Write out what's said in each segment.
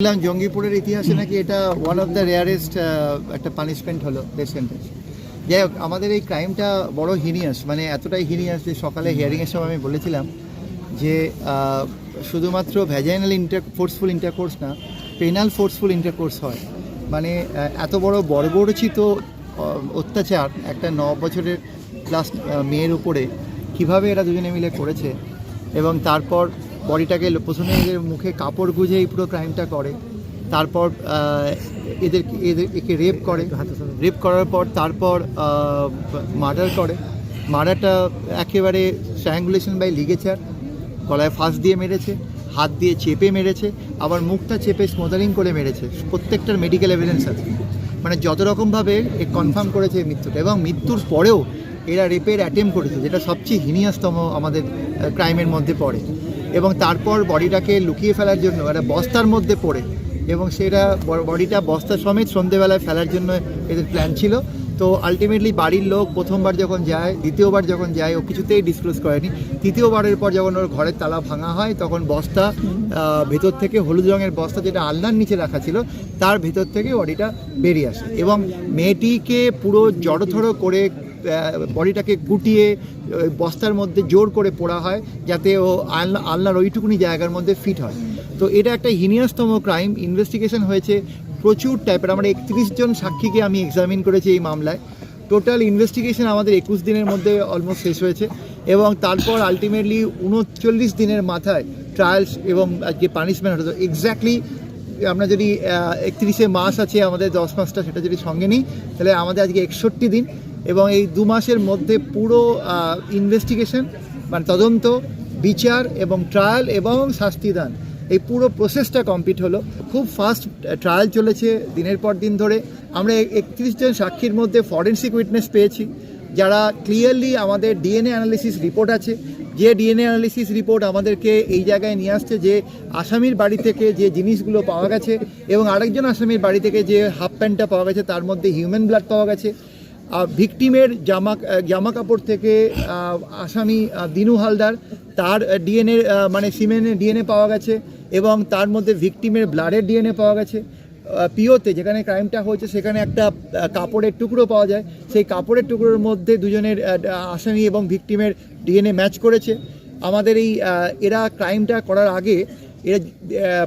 শুনলাম জঙ্গিপুরের ইতিহাসে নাকি এটা ওয়ান অফ দ্য রেয়ারেস্ট একটা পানিশমেন্ট হলো ডেথ যাই হোক, আমাদের এই ক্রাইমটা বড় হিনিয়াস মানে এতটাই হিনিয়াস যে সকালে হিয়ারিংয়ের সময় আমি বলেছিলাম যে শুধুমাত্র ভ্যাজাইনাল ইন্টার ফোর্সফুল ইন্টারকোর্স না পেনাল ফোর্সফুল ইন্টারকোর্স হয়। মানে এত বড় বর্বরচিত অত্যাচার একটা ন বছরের প্লাস মেয়ের উপরে কীভাবে এরা দুজনে মিলে করেছে এবং তারপর বডিটাকে প্রথমে এদের মুখে কাপড় গুঁজে এই পুরো ক্রাইমটা করে। তারপর এদের এদের একে রেপ করে। রেপ করার পর তারপর মার্ডার করে। মার্ডারটা একেবারে স্ট্র্যাঙ্গুলেশন বাই লিগেচার গলায় ফাঁস দিয়ে মেরেছে, হাত দিয়ে চেপে মেরেছে, আবার মুখটা চেপে স্মোদারিং করে মেরেছে। প্রত্যেকটার মেডিকেল এভিডেন্স আছে। মানে যত রকমভাবে এ কনফার্ম করেছে এই মৃত্যুটা। এবং মৃত্যুর পরেও এরা রেপের অ্যাটেম্প করেছে, যেটা সবচেয়ে হিনিয়াসতম আমাদের ক্রাইমের মধ্যে পড়ে। এবং তারপর বডিটাকে লুকিয়ে ফেলার জন্য একটা বস্তার মধ্যে পড়ে, এবং সেটা বডিটা বস্তা সমেত সন্ধেবেলায় ফেলার জন্য এদের প্ল্যান ছিল। তো আলটিমেটলি বাড়ির লোক প্রথমবার যখন যায়, দ্বিতীয়বার যখন যায়, ও কিছুতেই ডিসক্লোজ করেনি। তৃতীয়বারের পর যখন ওর ঘরের তালা ভাঙা হয়, তখন বস্তা ভেতর থেকে হলুদ রঙের বস্তা যেটা আলনার নিচে রাখা ছিল, তার ভেতর থেকে বডিটা বেরিয়ে আসে। এবং মেয়েটিকে পুরো জড়োথড়ো করে বডিটাকে গুটিয়ে বস্তার মধ্যে জোর করে পোড়া হয় যাতে ও আলনা আলনার ওইটুকুনি জায়গার মধ্যে ফিট হয়। তো এটা একটা হিনিয়াসতম ক্রাইম। ইনভেস্টিগেশন হয়েছে প্রচুর টাইপের। আমরা একত্রিশ জন সাক্ষীকে আমি এক্সামিন করেছি এই মামলায়। টোটাল ইনভেস্টিগেশন আমাদের একুশ দিনের মধ্যে অলমোস্ট শেষ হয়েছে এবং তারপর আলটিমেটলি উনচল্লিশ দিনের মাথায় ট্রায়ালস এবং আজকে পানিশমেন্ট হতো এক্স্যাক্টলি আমরা যদি একত্রিশে মাস আছে, আমাদের দশ মাসটা সেটা যদি সঙ্গে নিই, তাহলে আমাদের আজকে একষট্টি দিন। এবং এই দু মাসের মধ্যে পুরো ইনভেস্টিগেশন মানে তদন্ত, বিচার এবং ট্রায়াল এবং শাস্তিদান এই পুরো প্রসেসটা কমপ্লিট হলো। খুব ফাস্ট ট্রায়াল চলেছে দিনের পর দিন ধরে। আমরা একত্রিশ জন সাক্ষীর মধ্যে ফরেন্সিক উইটনেস পেয়েছি। যারা ক্লিয়ারলি আমাদের ডিএনএ অ্যানালিসিস রিপোর্ট আছে। যে ডিএনএ অ্যানালিসিস রিপোর্ট আমাদেরকে এই জায়গায় নিয়ে আসছে যে আসামির বাড়ি থেকে যে জিনিসগুলো পাওয়া গেছে এবং আরেকজন আসামির বাড়ি থেকে যে হাফ প্যান্টটা পাওয়া গেছে, তার মধ্যে হিউম্যান ব্লাড পাওয়া গেছে। ভিকটিমের জামা জামা কাপড় থেকে আসামি দিনু হালদার, তার ডিএনএ মানে সিমেন্টের ডিএনএ পাওয়া গেছে এবং তার মধ্যে ভিকটিমের ব্লাডের ডিএনএ পাওয়া গেছে। পিওতে যেখানে ক্রাইমটা হয়েছে, সেখানে একটা কাপড়ের টুকরো পাওয়া যায়। সেই কাপড়ের টুকরোর মধ্যে দুজনের আসামি এবং ভিকটিমের ডিএনএ ম্যাচ করেছে। আমাদের এই এরা ক্রাইমটা করার আগে এরা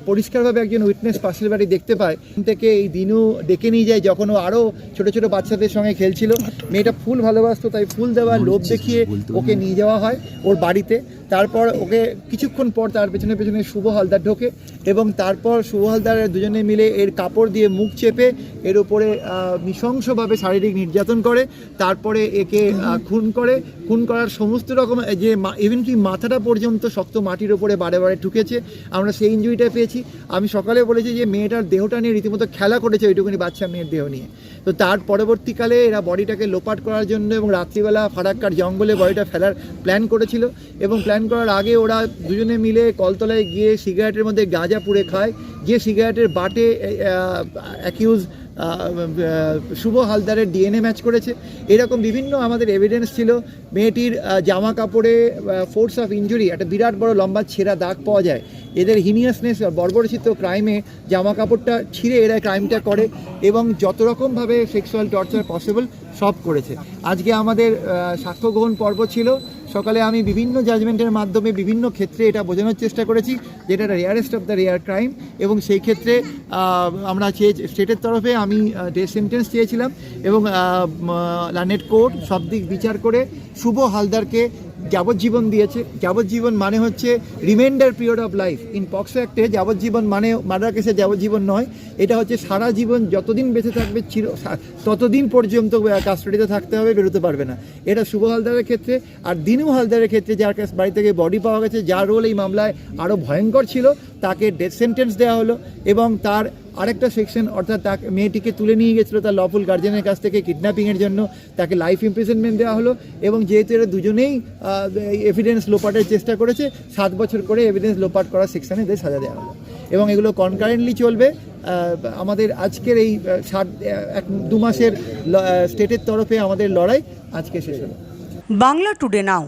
পরিষ্কারভাবে একজন উইটনেস পাশের বাড়ি দেখতে পায়। থেকে এই দিনু ডেকে নিয়ে যায় যখন ও আরও ছোট ছোট বাচ্চাদের সঙ্গে খেলছিল। মেয়েটা ফুল ভালোবাসতো তাই ফুল দেওয়ার লোভ দেখিয়ে ওকে নিয়ে যাওয়া হয় ওর বাড়িতে। তারপর ওকে কিছুক্ষণ পর তার পেছনে পেছনে শুভ হালদার ঢোকে এবং তারপর শুভ হালদার দুজনে মিলে এর কাপড় দিয়ে মুখ চেপে এর উপরে নৃশংসভাবে শারীরিক নির্যাতন করে, তারপরে একে খুন করে। খুন করার সমস্ত রকম যে ইভেন কি মাথাটা পর্যন্ত শক্ত মাটির উপরে বারে বারে ঠুকেছে, আমরা সেই ইঞ্জুরিটা পেয়েছি। আমি সকালে বলেছি যে মেয়েটার দেহটা নিয়ে রীতিমতো খেলা করেছে ওইটুকুনি বাচ্চা মেয়ের দেহ নিয়ে। তো তার পরবর্তীকালে এরা বডিটাকে লোপাট করার জন্য এবং রাত্রিবেলা ফারাক্কার জঙ্গলে বডিটা ফেলার প্ল্যান করেছিল এবং প্ল্যান করার আগে ওরা দুজনে মিলে কলতলায় গিয়ে সিগারেটের মধ্যে গাঁজা পুড়ে খায়। যে সিগারেটের বাটে অ্যাকিউজ শুভ হালদারের ডিএনএ ম্যাচ করেছে। এরকম বিভিন্ন আমাদের এভিডেন্স ছিল। মেয়েটির জামা কাপড়ে ফোর্স অফ ইঞ্জুরি একটা বিরাট বড় লম্বা ছেঁড়া দাগ পাওয়া যায়। এদের হিনিয়াসনেস বর্বরচিত ক্রাইমে জামা কাপড়টা ছিঁড়ে এরা ক্রাইমটা করে এবং যত রকমভাবে সেক্সুয়াল টর্চার পসিবল সব করেছে। আজকে আমাদের সাক্ষ্য গ্রহণ পর্ব ছিল। সকালে আমি বিভিন্ন জাজমেন্টের মাধ্যমে বিভিন্ন ক্ষেত্রে এটা বোঝানোর চেষ্টা করেছি যে এটা rarest of the rare crime এবং সেই ক্ষেত্রে আমরা চেয়ে স্টেটের তরফে আমি ডে সেন্টেন্স চেয়েছিলাম এবং লানেট কোর্ট সব দিক বিচার করে শুভ হালদারকে যাবজ্জীবন দিয়েছে। যাবজ্জীবন মানে হচ্ছে reminder period of life in POCSO অ্যাক্টে যাবজ্জীবন মানে মার্ডার কেসে যাবজ্জীবন নয়। এটা হচ্ছে সারা জীবন যতদিন বেঁচে থাকবে চির, ততদিন পর্যন্ত কাস্টাডিতে থাকতে হবে, বেরোতে পারবে না। এটা শুভ হালদারের ক্ষেত্রে আর দিনু হালদারের ক্ষেত্রে যার কাছে বাড়ি থেকে বডি পাওয়া গেছে, যার রোল এই মামলায় আরও ভয়ঙ্কর ছিল, তাকে ডেথ সেন্টেন্স দেওয়া হলো এবং তার আরেকটা সেকশন অর্থাৎ তাকে মেয়েটিকে তুলে নিয়ে গেছিল তার লফুল গার্জেনের কাছ থেকে কিডন্যাপিংয়ের জন্য। তাকে লাইফ ইমপ্রিজনমেন্ট দেওয়া হলো এবং যেহেতু এরা দুজনেই এভিডেন্স লোপাটের চেষ্টা করেছে, সাত বছর করে এভিডেন্স লোপাট করার সেকশানে এদের সাজা দেওয়া হলো। এবং এগুলো কনকারেন্টলি চলবে। আমাদের আজকের এই সাত এক, দু মাসের স্টেটের তরফে আমাদের লড়াই আজকে শেষ হলো। বাংলা টুডে নাও